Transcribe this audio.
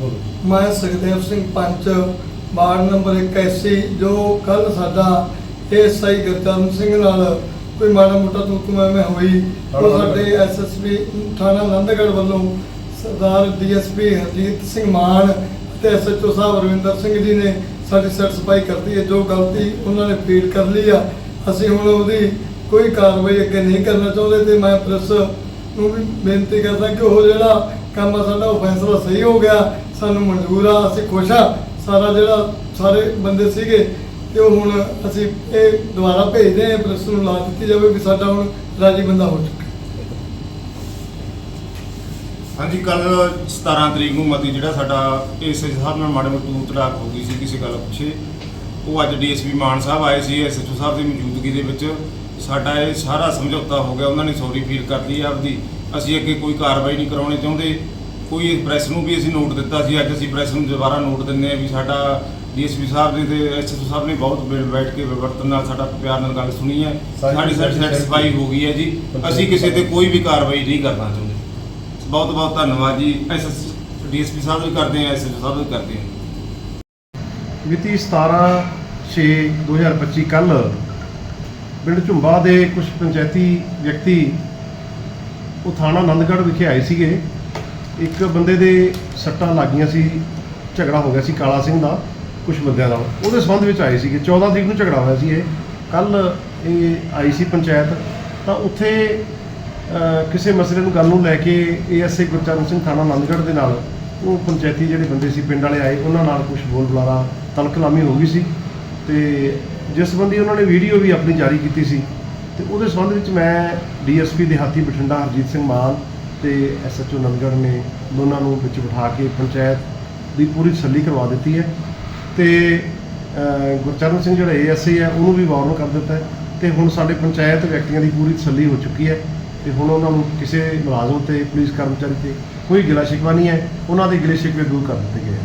ਮੈਂ ਸੁਖਦੇਵ ਸਿੰਘ ਪੰਚ ward number 81 ਜੋ ਕੱਲ ਸਾਡਾ ਐਸਆਈ ਗੁਰਚਰਨ ਸਿੰਘ ਨਾਲ ਕੋਈ ਮਾੜਾ ਮੋਟਾ ਤੂੰ ਤੂੰ ਐਵੇਂ ਹੋਈ ਉਹ ਸਾਡੇ ਐਸਐਸਪੀ ਥਾਣਾ ਨੰਦਗੜ੍ਹ ਵੱਲੋਂ ਸਰਦਾਰ ਡੀਐਸਪੀ ਹਰਜੀਤ ਸਿੰਘ ਮਾਨ ਤੇ ਐਸਐਚਓ ਸਾਹਿਬ ਰਵਿੰਦਰ ਸਿੰਘ ਜੀ ਨੇ ਸਾਡੀ ਸੈਟੀਸਫਾਈ ਕਰਤੀ ਹੈ। ਜੋ ਗਲਤੀ ਉਹਨਾਂ ਨੇ ਫੀਲ ਕਰ ਲਈ ਆ ਅਸੀਂ ਹੁਣ ਉਹਦੀ ਕੋਈ ਕਾਰਵਾਈ ਅੱਗੇ ਨਹੀਂ ਕਰਨਾ ਚਾਹੁੰਦੇ ਤੇ ਮੈਂ ਪ੍ਰੈਸ ਨੂੰ ਵੀ ਬੇਨਤੀ ਕਰਦਾ ਕਿ ਉਹ ਜਿਹੜਾ ਕੰਮ ਸਾਡਾ ਉਹ ਫੈਸਲਾ ਸਹੀ ਹੋ ਗਿਆ, ਸਾਨੂੰ ਮਨਜ਼ੂਰ ਆ, ਅਸੀਂ ਖੁਸ਼ ਆ। ਸਾਰਾ ਜਿਹੜਾ ਸਾਰੇ ਬੰਦੇ ਸੀਗੇ, ਤੇ ਉਹ ਹੁਣ ਅਸੀਂ ਇਹ ਦੁਬਾਰਾ ਭੇਜਦੇ ਹਾਂ ਪ੍ਰੈਸ ਨੂੰ ਲਾ ਦਿੱਤੀ ਜਾਵੇ ਵੀ ਸਾਡਾ ਹੁਣ ਰਾਜੀ ਬੰਦਾ ਹੋ ਚੁੱਕਾ। ਹਾਂਜੀ ਕੱਲ 17 ਤਰੀਕ ਨੂੰ ਮਤੀ ਜਿਹੜਾ ਸਾਡਾ ਇਸ ਹਿਸਾਬ ਨਾਲ ਮਾੜੇ ਮੋਟੂ ਤੜਾਕ ਹੋ ਗਈ ਸੀ, ਕਿਸੇ ਗੱਲ ਪਿੱਛੇ। ਉਹ ਅੱਜ ਡੀਐਸਪੀ ਮਾਨ ਸਾਹਿਬ ਆਏ ਸੀ ਐਸਐਚਓ ਸਾਹਿਬ ਦੀ ਮੌਜੂਦਗੀ ਦੇ ਵਿੱਚ। ਸਾਡਾ ਇਹ ਸਾਰਾ ਸਮਝੌਤਾ ਹੋ ਗਿਆ, ਉਹਨਾਂ ਨੇ ਸੌਰੀ ਫੀਲ ਕਰ ਲਈ ਆਪਦੀ। ਅਸੀਂ ਅੱਗੇ ਕੋਈ ਕਾਰਵਾਈ ਨਹੀਂ ਕਰਾਉਣੀ ਚਾਹੁੰਦੇ। ਕੋਈ ਪ੍ਰੈਸ ਨੂੰ ਵੀ ਅਸੀਂ ਨੋਟ ਦਿੱਤਾ ਸੀ। ਅੱਜ ਅਸੀਂ ਪ੍ਰੈਸ ਨੂੰ ਦੁਬਾਰਾ ਨੋਟ ਦਿੰਦੇ ਹਾਂ ਵੀ ਸਾਡਾ ਡੀਐਸਪੀ ਸਾਹਿਬ ਨੇ ਤੇ ਐਸਐਚਓ ਸਾਹਿਬ ਨੇ ਬਹੁਤ ਬੈਠ ਕੇ ਵਿਵਰਤਨ ਨਾਲ ਸਾਡਾ ਪਿਆਰ ਨਾਲ ਗੱਲ ਸੁਣੀ ਹੈ। ਸਾਡੀ ਸੈਟੀਸਫਾਈ ਹੋ ਗਈ ਹੈ ਜੀ। ਅਸੀਂ ਕਿਸੇ ਤੇ ਕੋਈ ਵੀ ਕਾਰਵਾਈ ਨਹੀਂ ਕਰਨਾ ਚਾਹੁੰਦੇ। ਬਹੁਤ ਬਹੁਤ ਧੰਨਵਾਦ ਜੀ। ਐਸਐਸ ਡੀਐਸਪੀ ਸਾਹਿਬ ਵੀ ਕਰਦੇ ਆ ਐਸਐਚਓ ਸਾਹਿਬ ਵੀ ਕਰਦੇ ਆ ਮਿਤੀ 17 6 2025 ਕੱਲ ਪਿੰਡ ਝੁੰਬਾ ਦੇ ਕੁਝ ਪੰਚਾਇਤੀ ਵਿਅਕਤੀ ਉਹ ਥਾਣਾ ਆਨੰਦਗੜ੍ਹ ਵਿਖੇ ਆਏ ਸੀਗੇ। ਇੱਕ ਬੰਦੇ ਦੇ ਸੱਟਾਂ ਲੱਗੀਆਂ ਸੀ, ਝਗੜਾ ਹੋ ਗਿਆ ਸੀ ਕਾਲਾ ਸਿੰਘ ਦਾ ਕੁਝ ਬੰਦਿਆਂ ਨਾਲ। ਉਹਦੇ ਸੰਬੰਧ ਵਿੱਚ ਆਏ ਸੀਗੇ। 14 ਤਰੀਕ ਨੂੰ ਝਗੜਾ ਹੋਇਆ ਸੀ ਇਹ। ਕੱਲ ਇਹ ਆਈ ਸੀ ਪੰਚਾਇਤ। ਤਾਂ ਉੱਥੇ ਕਿਸੇ ਮਸਲੇ ਨੂੰ ਗੱਲ ਨੂੰ ਲੈ ਕੇ ਏਐਸਏ ਗੁਰਚਰਨ ਸਿੰਘ ਥਾਣਾ ਆਨੰਦਗੜ੍ਹ ਦੇ ਨਾਲ, ਉਹ ਪੰਚਾਇਤੀ ਜਿਹੜੇ ਬੰਦੇ ਸੀ, ਪਿੰਡ ਵਾਲੇ ਆਏ। ਉਹਨਾਂ ਨਾਲ ਕੁਝ ਬੋਲ ਬੁਲਾਰਾ ਤਲਕਲਾਮੀ ਹੋ ਗਈ ਸੀ। ਤੇ ਜਿਸ ਸੰਬੰਧੀ ਉਹਨਾਂ ਨੇ ਵੀਡੀਓ ਵੀ ਆਪਣੀ ਜਾਰੀ ਕੀਤੀ ਸੀ। ਤੇ ਉਹਦੇ ਸੰਬੰਧ ਵਿੱਚ ਮੈਂ ਡੀਐਸਪੀ ਦਿਹਾਤੀ ਬਠਿੰਡਾ ਹਰਜੀਤ ਸਿੰਘ ਮਾਨ ਤੇ ਐਸਐਚਓ ਨੰਦਗੜ੍ਹ ਨੇ ਦੋਨਾਂ ਨੂੰ ਵਿੱਚ ਬਿਠਾ ਕੇ ਪੰਚਾਇਤ ਦੀ ਪੂਰੀ ਤਸੱਲੀ ਕਰਵਾ ਦਿੱਤੀ ਹੈ। ਤੇ ਗੁਰਚਰਨ ਸਿੰਘ ਜਿਹੜਾ ਏਐਸਏ ਹੈ, ਉਹਨੂੰ ਵੀ ਵਾਰਨ ਕਰ ਦਿੱਤਾ ਹੈ। ਤੇ ਹੁਣ ਸਾਡੇ ਪੰਚਾਇਤ ਵਿਅਕਤੀਆਂ ਦੀ ਪੂਰੀ ਤਸੱਲੀ ਹੋ ਚੁੱਕੀ ਹੈ ਤੇ ਹੁਣ ਉਹਨਾਂ ਨੂੰ ਕਿਸੇ ਮੁਲਾਜ਼ਮ ਤੇ ਪੁਲਿਸ ਕਰਮਚਾਰੀ ਤੇ ਕੋਈ ਗਿਲਾ ਸ਼ਿਕਵਾ ਨਹੀਂ ਹੈ। ਉਹਨਾਂ ਦੇ ਗਿਲੇ ਸ਼ਿਕਵੇ ਦੂਰ ਕਰ ਦਿੱਤੇ ਗਏ